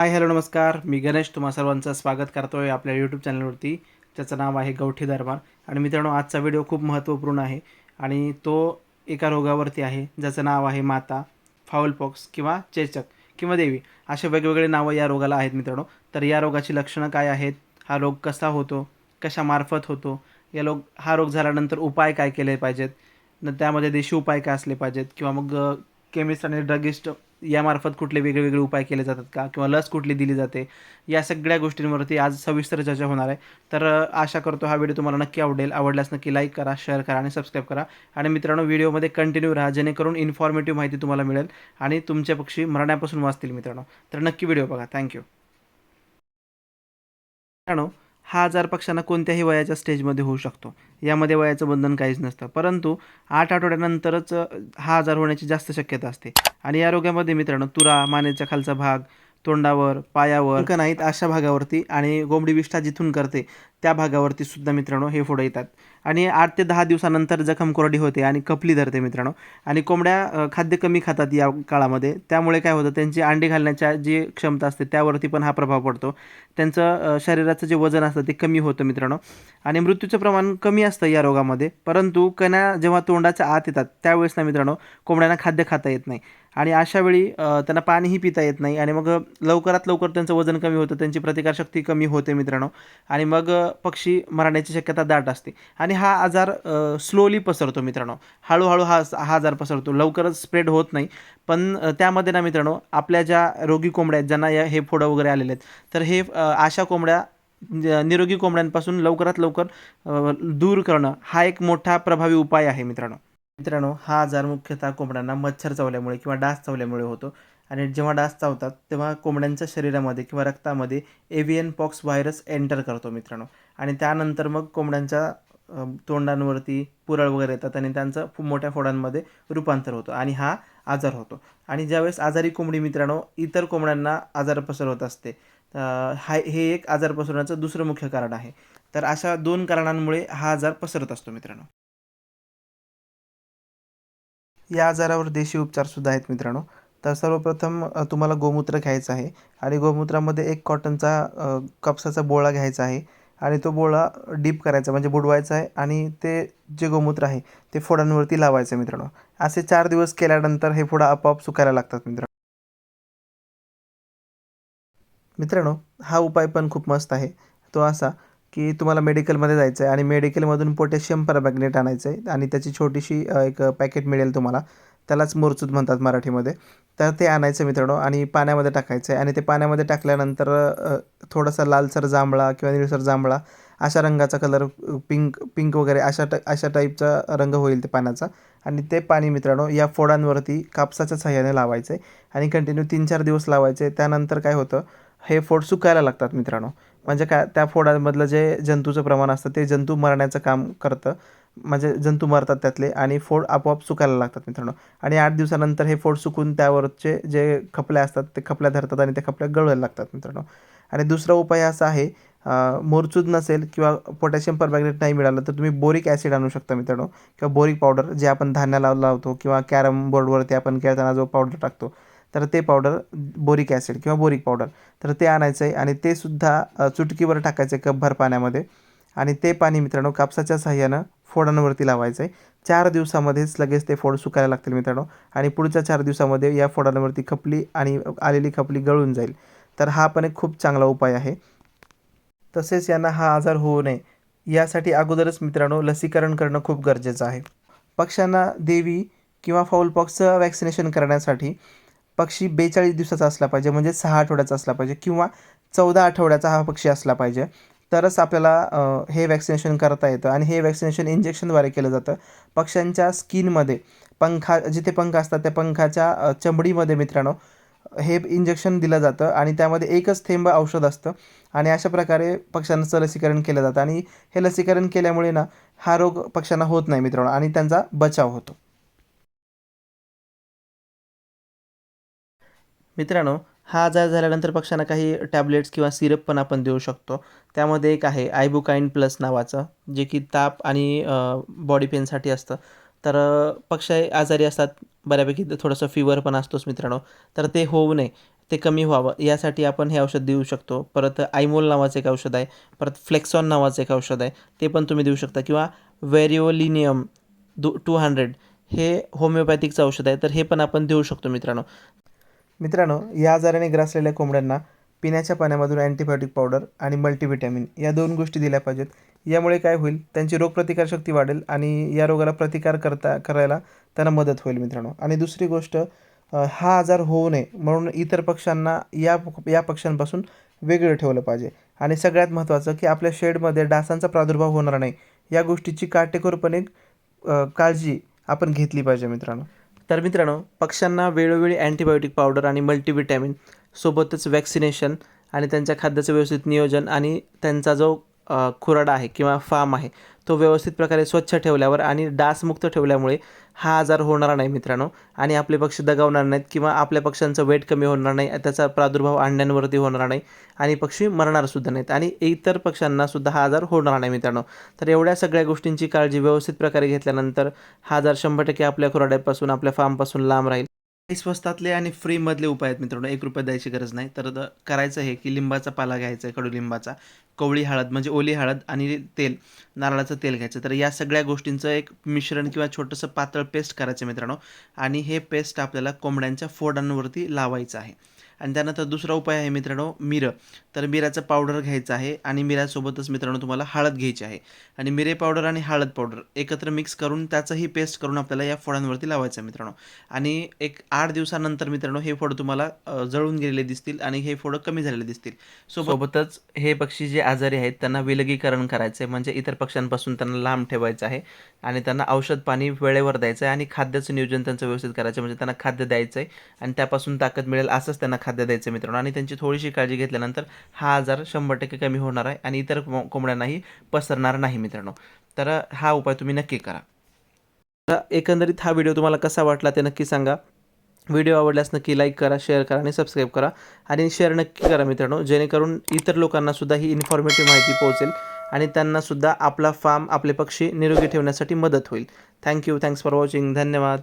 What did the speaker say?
Hi hello नमस्कार. मी गणेश. तुम्हा सर्वांचं स्वागत करतो आहे आपल्या यूट्यूब चॅनलवरती त्याचं नाव आहे गवठी दरबार. आणि मित्रांनो आजचा व्हिडिओ खूप महत्त्वपूर्ण आहे. आणि तो एका रोगावरती आहे. ज्याचं नाव आहे माता फाऊल पॉक्स किंवा चेचक किंवा देवी. असे वेगवेगळे नावं या रोगाला आहेत मित्रांनो. तर या रोगाची लक्षणं काय आहेत? हा रोग कसा होतो? कशामार्फत होतो? या लोक हा रोग झाल्यानंतर उपाय काय केले पाहिजेत? न त्यामध्ये देशी उपाय काय असले पाहिजेत? किंवा मग केमिस्ट आणि ड्रगिस्ट यामार्फत कुठले वेगळे वेगळे उपाय केले जातात का? किंवा लस कुठली दिली जाते? या सगळ्या गोष्टींवरती आज सविस्तर चर्चा होणार आहे. तर आशा करतो हा व्हिडिओ तुम्हाला नक्की आवडेल. आवडल्यास नक्की लाईक करा शेअर करा आणि सबस्क्राईब करा. आणि मित्रांनो व्हिडिओमध्ये कंटिन्यू राहा जेणेकरून इन्फॉर्मेटिव्ह माहिती तुम्हाला मिळेल आणि तुमच्या पक्षी मरण्यापासून वाचतील मित्रांनो. तर नक्की व्हिडिओ बघा. थँक्यू मित्रांनो हा आजार पक्ष्यांना कोणत्याही वयाच्या स्टेजमध्ये होऊ शकतो. यामध्ये वयाचं बंधन काहीच नसतं. परंतु आठ आठवड्यानंतरच हा आजार होण्याची जास्त शक्यता असते. आणि या रोगामध्ये मित्रांनो तुरा मानेचा खालचा भाग तोंडावर पायावर अंक नाहीत अशा भागावरती आणि गोमडी विष्ठा जिथून करते त्या भागावरती सुद्धा मित्रांनो हे फोडं येतात. आणि आठ ते दहा दिवसानंतर जखम कोरडी होते आणि कपली धरते मित्रांनो. आणि कोंबड्या खाद्य कमी खातात या काळामध्ये. त्यामुळे काय होतं त्यांची अंडी घालण्याच्या जी क्षमता असते त्यावरती पण हा प्रभाव पडतो. त्यांचं शरीराचं जे वजन असतं ते कमी होतं मित्रांनो. आणि मृत्यूचं प्रमाण कमी असतं या रोगामध्ये. परंतु कण्या जेव्हा तोंडाच्या आत येतात त्यावेळेस ना मित्रांनो कोंबड्यांना खाद्य खाता येत नाही. आणि अशा वेळी त्यांना पाणीही पिता येत नाही. आणि मग लवकरात लवकर त्यांचं वजन कमी होतं त्यांची प्रतिकारशक्ती कमी होते मित्रांनो. आणि मग पक्षी मरण्याची शक्यता दाट असते. आणि हा आजार स्लोली पसरतो मित्रांनो. हळूहळू हा हा आजार पसरतो. लवकरच स्प्रेड होत नाही. पण त्यामध्ये ना मित्रांनो आपल्या ज्या रोगी कोंबड्या आहेत ज्यांना या हे फोडं वगैरे आलेले आहेत तर हे अशा कोंबड्या म्हणजे निरोगी कोंबड्यांपासून लवकरात लवकर दूर करणं हा एक मोठा प्रभावी उपाय आहे मित्रांनो. मित्रांनो हा आजार मुख्यतः कोंबड्यांना मच्छर चावल्यामुळे किंवा डास चावल्यामुळे होतो. आणि जेव्हा डास चावतात तेव्हा कोंबड्यांच्या शरीरामध्ये किंवा रक्तामध्ये एव्हियन पॉक्स व्हायरस एंटर करतो मित्रांनो. आणि त्यानंतर मग कोंबड्यांच्या तोंडांवरती पुरळ वगैरे येतात आणि त्यांचं फु मोठ्या फोडांमध्ये रूपांतर होतं आणि हा आजार होतो. आणि ज्यावेळेस आजारी कोंबडी मित्रांनो इतर कोंबड्यांना आजार पसरवत असते हा हे एक आजार पसरवण्याचं दुसरं मुख्य कारण आहे. तर अशा दोन कारणांमुळे हा आजार पसरत असतो मित्रांनो. या आजारावर देशी उपचारसुद्धा आहेत मित्रांनो. तर सर्वप्रथम तुम्हाला गोमूत्र घ्यायचं आहे आणि गोमूत्रामध्ये एक कॉटनचा कापसाचा बोळा घ्यायचा आहे. आणि तो बोळा डीप करायचा म्हणजे बुडवायचा आहे आणि ते जे गोमूत्र आहे ते फोडांवरती लावायचं आहे मित्रांनो. असे चार दिवस केल्यानंतर हे फोडं आपोआप सुकायला लागतात मित्रांनो. मित्रांनो हा उपाय पण खूप मस्त आहे. तो असा की तुम्हाला मेडिकलमध्ये जायचं आहे आणि मेडिकलमधून पोटॅशियम परमॅग्नेट आणायचं आहे आणि त्याची छोटीशी एक पॅकेट मिळेल तुम्हाला. त्यालाच मोरचूद म्हणतात मराठीमध्ये. तर ते आणायचं मित्रांनो आणि पाण्यामध्ये टाकायचं आहे. आणि ते पाण्यामध्ये टाकल्यानंतर थोडासा लालसर जांभळा किंवा निळसर जांभळा अशा रंगाचा कलर पिंक पिंक वगैरे अशा टा अशा टाईपचा रंग होईल ते पाण्याचा. आणि ते पाणी मित्रांनो या फोडांवरती कापसाच्या सहाय्याने लावायचं आहे आणि कंटिन्यू तीन चार दिवस लावायचे त्यानंतर काय होतं हे फोड सुकायला लागतात मित्रांनो. म्हणजे काय त्या फोडांमधलं जे जंतूचं प्रमाण असतं ते जंतू मरण्याचं काम करतं. म्हणजे जंतू मरतात त्यातले आणि फोड आपोआप सुकायला लागतात मित्रांनो. आणि आठ दिवसानंतर हे फोड सुकून त्यावरचे जे खपल्या असतात ते खपल्या धरतात आणि त्या खपल्या गळवायला लागतात मित्रांनो. आणि दुसरा उपाय असा आहे मोरचूद नसेल किंवा पोटॅशियम परमॅग्नेट नाही मिळालं तर तुम्ही बोरिक ॲसिड आणू शकता मित्रांनो. किंवा बोरिक पावडर जे आपण धान्याला लावतो किंवा कॅरम बोर्डवरती आपण खेळताना जो पावडर टाकतो तर ते पावडर बोरिक ॲसिड किंवा बोरिक पावडर तर ते आणायचं आहे आणि ते सुद्धा चुटकीवर टाकायचं आहे कपभर पाण्यामध्ये. आणि ते पाणी मित्रांनो कापसाच्या साह्यानं फोडांवरती लावायचं आहे चार दिवसामध्येच लगेच ते फोड सुकायला लागतील मित्रांनो. आणि पुढच्या चार दिवसामध्ये या फोडांवरती खपली आणि आलेली खपली गळून जाईल. तर हा पण एक खूप चांगला उपाय आहे. तसेच यांना हा आजार होऊ नये. यासाठी अगोदरच मित्रांनो लसीकरण करणं खूप गरजेचं आहे. पक्ष्यांना देवी किंवा फाऊल पॉक्सचं वॅक्सिनेशन करण्यासाठी पक्षी बेचाळीस दिवसाचा असला पाहिजे म्हणजे सहा आठवड्याचा असला पाहिजे किंवा चौदा आठवड्याचा हा पक्षी असला पाहिजे. तरच आपल्याला हे वॅक्सिनेशन करता येतं आणि हे वॅक्सिनेशन इंजेक्शनद्वारे केलं जातं. पक्ष्यांच्या स्किनमध्ये पंखा जिथे पंख असतात त्या पंखाच्या चमडीमध्ये मित्रांनो हे इंजेक्शन दिलं जातं आणि त्यामध्ये एकच थेंब औषध असतं आणि अशा प्रकारे पक्ष्यांचं लसीकरण केलं जातं आणि हे लसीकरण केल्यामुळे ना हा रोग पक्ष्यांना होत नाही मित्रांनो आणि त्यांचा बचाव होतो. मित्रांनो हा आजार झाल्यानंतर पक्ष्यांना काही टॅबलेट्स किंवा सिरप पण आपण देऊ शकतो. त्यामध्ये एक आहे आयबुकाईन प्लस नावाचं जे की ताप आणि बॉडी पेनसाठी असतं. तर पक्ष आजारी असतात बऱ्यापैकी थोडंसं फिवर पण असतोच मित्रांनो. तर ते होऊ नये ते कमी व्हावं. यासाठी आपण हे औषध देऊ शकतो. परत आयमोल नावाचं एक औषध आहे परत फ्लेक्सॉन नावाचं एक औषध आहे ते पण तुम्ही देऊ शकता. किंवा व्हेरिओलिनियम दु टू हंड्रेड हे होमिओपॅथिकचं औषध आहे तर हे पण आपण देऊ शकतो मित्रांनो. मित्रांनो या आजाराने ग्रासलेल्या कोंबड्यांना पिण्याच्या पाण्यामधून अँटीबायोटिक पावडर आणि मल्टीव्हिटॅमिन या दोन गोष्टी दिल्या पाहिजेत. यामुळे काय होईल त्यांची रोगप्रतिकारशक्ती वाढेल आणि या रोगाला प्रतिकार करता करायला त्यांना मदत होईल मित्रांनो. आणि दुसरी गोष्ट हा आजार होऊ नये म्हणून इतर पक्ष्यांना या या पक्ष्यांपासून वेगळं ठेवलं पाहिजे. आणि सगळ्यात महत्त्वाचं की आपल्या शेडमध्ये डासांचा प्रादुर्भाव होणार नाही. या गोष्टीची काटेकोरपणे काळजी आपण घेतली पाहिजे मित्रांनो. तर मित्रांनो पक्ष्यांना वेळोवेळी अँटीबायोटिक पावडर आणि मल्टीव्हिटॅमिन सोबतच वॅक्सिनेशन आणि त्यांच्या खाद्याचं व्यवस्थित नियोजन आणि त्यांचा जो खुराडा आहे किंवा फार्म आहे तो व्यवस्थित प्रकारे स्वच्छ ठेवल्यावर आणि डासमुक्त ठेवल्यामुळे हा आजार होणार नाही मित्रांनो. आणि आपले पक्षी दगावणार नाहीत किंवा आपल्या पक्ष्यांचं वेट कमी होणार नाही त्याचा प्रादुर्भाव अंड्यांवरती होणार नाही आणि पक्षी मरणारसुद्धा नाहीत आणि इतर पक्ष्यांनासुद्धा हा आजार होणार नाही मित्रांनो. तर एवढ्या सगळ्या गोष्टींची काळजी व्यवस्थित प्रकारे घेतल्यानंतर हा आजार शंभर टक्के आपल्या खुराड्यापासून आपल्या फार्मपासून लांब राहील. स्वस्तातले आणि फ्रीमधले उपाय आहेत मित्रांनो. एक रुपये द्यायची गरज नाही. तर करायचं हे की लिंबाचा पाला घ्यायचा आहे कडुलिंबाचा कवळी हळद म्हणजे ओली हळद आणि तेल नारळाचं तेल घ्यायचं. तर या सगळ्या गोष्टींचं एक मिश्रण किंवा छोटंसं पातळ पेस्ट करायचं मित्रांनो. आणि हे पेस्ट आपल्याला कोंबड्यांच्या फोडांवरती लावायचं आहे. आणि त्यानंतर दुसरा उपाय आहे मित्रांनो मिरं. तर मिराचं पावडर घ्यायचं आहे आणि मिरासोबतच मित्रांनो तुम्हाला हळद घ्यायची आहे. आणि मिरे पावडर आणि हळद पावडर एकत्र मिक्स करून त्याचंही पेस्ट करून आपल्याला या फोडांवरती लावायचं आहे मित्रांनो. आणि एक आठ दिवसानंतर मित्रांनो हे फोड तुम्हाला जळून गेलेले दिसतील आणि हे फोडं कमी झालेले दिसतील. सोबतच हे पक्षी जे आजारी आहेत त्यांना विलगीकरण करायचं आहे म्हणजे इतर पक्ष्यांपासून त्यांना लांब ठेवायचं आहे. आणि त्यांना औषध पाणी वेळेवर द्यायचं आहे आणि खाद्याचं नियोजन त्यांचं व्यवस्थित करायचं आहे. म्हणजे त्यांना खाद्य द्यायचं आहे आणि त्यापासून ताकद मिळेल असंच त्यांना खाद्य द्यायचं मित्रांनो. आणि त्यांची थोडीशी काळजी घेतल्यानंतर हा आजार शंभर टक्के कमी होणार आहे आणि इतर कोंबड्यांनाही पसरणार नाही मित्रांनो. तर हा उपाय तुम्ही नक्की करा. तर एकंदरीत हा व्हिडिओ तुम्हाला कसा वाटला ते नक्की सांगा. व्हिडिओ आवडल्यास नक्की लाईक करा शेअर करा आणि सबस्क्राईब करा. आणि शेअर नक्की करा मित्रांनो जेणेकरून इतर लोकांनासुद्धा ही इन्फॉर्मेटिव्ह माहिती पोहोचेल आणि त्यांनासुद्धा आपला फार्म आपले पक्षी निरोगी ठेवण्यासाठी मदत होईल. थँक्यू थँक्स फॉर वॉचिंग धन्यवाद.